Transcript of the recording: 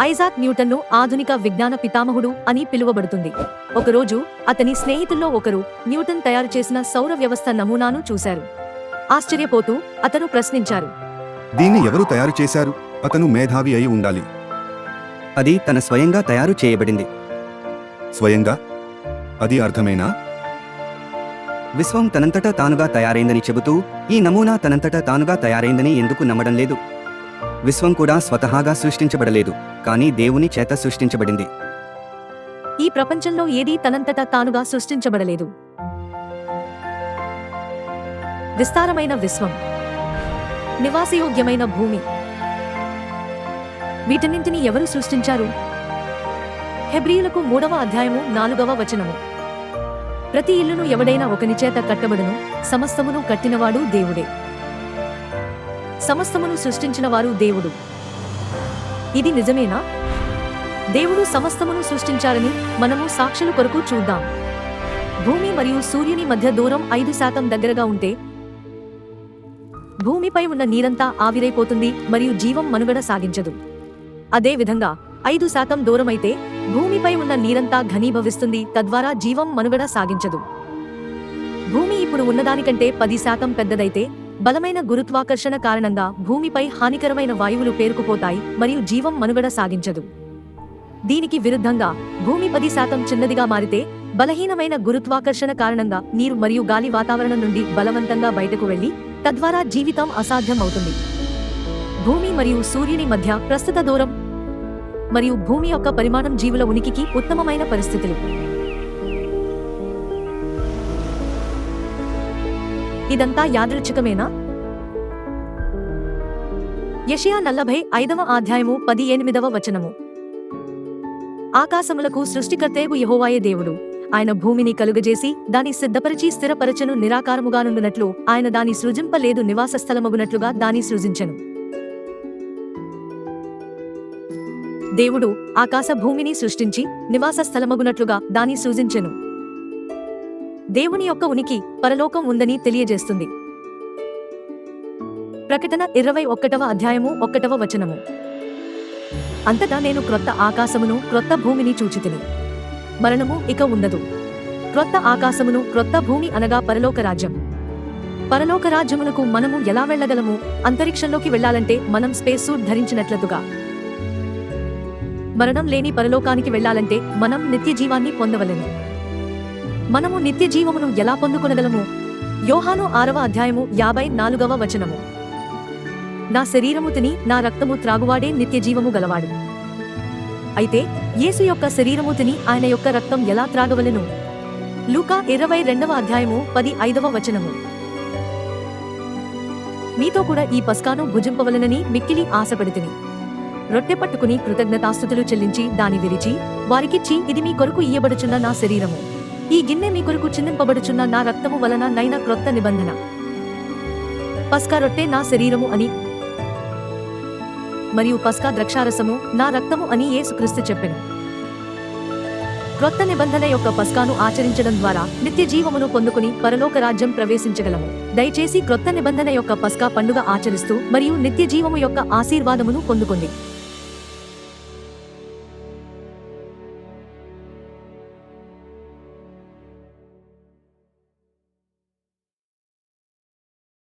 Isaac న్యూటన్ను ఆధునిక విజ్ఞాన పితామహుడు అని పిలువబడుతుంది. ఒకరోజు అతని స్నేహితుల్లో ఒకరు న్యూటన్ తయారు చేసిన సౌర వ్యవస్థ నమూనాను చూశారు. ఆశ్చర్యపోతూ అతను ప్రశ్నించారు. దీన్ని ఎవరు తయారు చేశారు? అతను మేధావి అయి ఉండాలి. అది తన స్వయంగా తయారు చేయబడింది. స్వయంగా? అది అర్థమేనా? విశ్వం తనంతటా తానుగా తయారైందని చెబుతూ ఈ నమూనా తనంతటా తానుగా తయారైందని ఎందుకు నమ్మడం లేదు? విశ్వం కూడా స్వతహాగా సృష్టించబడలేదు కానీ దేవుని చేత సృష్టించబడింది. ఈ ప్రపంచంలో ఏదీ తనంతట తానుగా సృష్టించబడలేదు. విస్తారమైన విశ్వం నివాసయోగ్యమైన భూమి. వీటన్నింటినీ ఎవరు సృష్టించారు? హెబ్రియులకు మూడవ అధ్యాయము నాలుగవ వచనము. ప్రతి ఇల్లును ఎవడైనా ఒకని చేత కట్టబడును సమస్తమును కట్టినవాడు దేవుడే. సమస్తమును సృష్టించిన వారు దేవుడు. ఇది నిజమేనా? దేవుడు సమస్తమును సృష్టించారని మనము సాక్షుల కొరకు చూద్దాం. భూమి మరియు సూర్యుని మధ్య దూరం ఐదు శాతం దగ్గరగా ఉంటే భూమిపై ఉన్న నీరంతా ఆవిరైపోతుంది మరియు జీవం మనుగడ సాగించదు. అదే విధంగా ఐదు శాతం దూరమైతే భూమిపై ఉన్న నీరంతా ఘనీభవిస్తుంది తద్వారా జీవం మనుగడ సాగించదు. భూమి ఇప్పుడు ఉన్నదానికంటే పది శాతం పెద్దదైతే బలమైన గురుత్వాకర్షణ కారణంగా భూమిపై హానికరమైన వాయువులు పేరుకుపోతాయి మరియు జీవం మనుగడ సాగించదు. దీనికి విరుద్ధంగా భూమి పది శాతం చిన్నదిగా మారితే బలహీనమైన గురుత్వాకర్షణ కారణంగా నీరు మరియు గాలి వాతావరణం నుండి బలవంతంగా బయటకు వెళ్ళి తద్వారా జీవితం అసాధ్యం అవుతుంది భూమి మరియు సూర్యుని మధ్య ప్రస్తుత దూరం మరియు భూమి యొక్క పరిమాణం జీవుల ఉనికికి ఉత్తమమైన పరిస్థితులు. ఇదంతా యాదృచ్ఛికమేనా? యషయా నలభై ఐదవ అధ్యాయము పది ఎనిమిదవ వచనము. ఆకాశములకు సృష్టికర్తేగు యహోవాయే దేవుడు. ఆయన భూమిని కలుగజేసి దాని సిద్ధపరిచి స్థిరపరచను నిరాకారముగానుండునట్లు ఆయన దాని సృజింపలేదు నివాస స్థలమగునట్లుగా దాని సృజించను. దేవుడు ఆకాశ భూమిని సృష్టించి నివాస స్థలమగునట్లుగా దాని సృజించెను. దేవుని యొక్క ఉనికి పరలోకం ఉందని తెలియజేస్తుంది. ప్రకటన ఇరవై ఒక్కటవ అధ్యాయము ఒక్కటవ వచనము. అంతటా నేను క్రొత్త ఆకాశమును క్రొత్త భూమిని చూచితిని. మరణము ఇక ఉండదు. క్రొత్త ఆకాశమును క్రొత్త భూమి అనగా పరలోక రాజ్యం. పరలోక రాజ్యమునకు మనము ఎలా వెళ్ళగలము? అంతరిక్షంలోకి వెళ్ళాలంటే మనం స్పేస్ సూట్ ధరించినట్లతుగా. మరణం లేని పరలోకానికి వెళ్ళాలంటే మనం నిత్య జీవాన్ని పొందవలెను. మనము నిత్య జీవమును ఎలా పొందుకొనగలము? యోహాను ఆరవ అధ్యాయము యాభై నాలుగవ వచనము. నా శరీరము తిని నా రక్తము త్రాగువాడే నిత్య జీవము గలవాడు. అయితే యేసు యొక్క శరీరము తిని ఆయన యొక్క రక్తం ఎలా త్రాగవలెను? లూకా ఇరవై రెండవ అధ్యాయము పది ఐదవ వచనము. మీతో కూడా ఈ పస్కాను భుజింపవలనని మిక్కిలి ఆశపడితిని. రొట్టె పట్టుకుని కృతజ్ఞతాస్థుతులు చెల్లించి దాని విరిచి వారికిచ్చి ఇది మీ కొరకు ఇయ్యబడుచున్న నా శరీరము. ఈ గిన్నె మీ కొరకు చిందింపబడుచున్న నా రక్తము వలన నైన క్రొత్త నిబంధన. పస్కా రొట్టె నా శరీరము అని మరియు పస్కా ద్రక్షారసము నా రక్తము అని యేసుక్రీస్తు చెప్పెను. క్రొత్త నిబంధన యొక్క పస్కాను ఆచరించడం ద్వారా నిత్య జీవమును పొందుకుని పరలోక రాజ్యం ప్రవేశించగలము. దయచేసి క్రొత్త నిబంధన యొక్క పస్కా పండుగ ఆచరిస్తూ మరియు నిత్య జీవము యొక్క ఆశీర్వాదమును పొందుకుంది